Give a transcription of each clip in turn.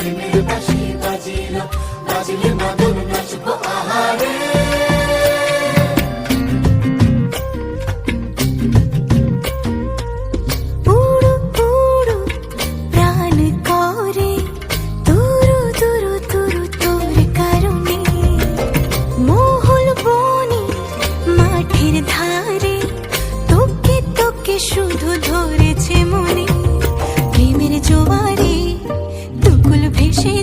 প্রেমের বাসি বাজিলো বাজিলে মাদল নাচবো আহারে উড়ু উড়ু Chỉ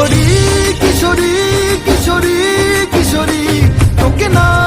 কিশোরী কিশোরী কিশোরী কিশোরী তোকে না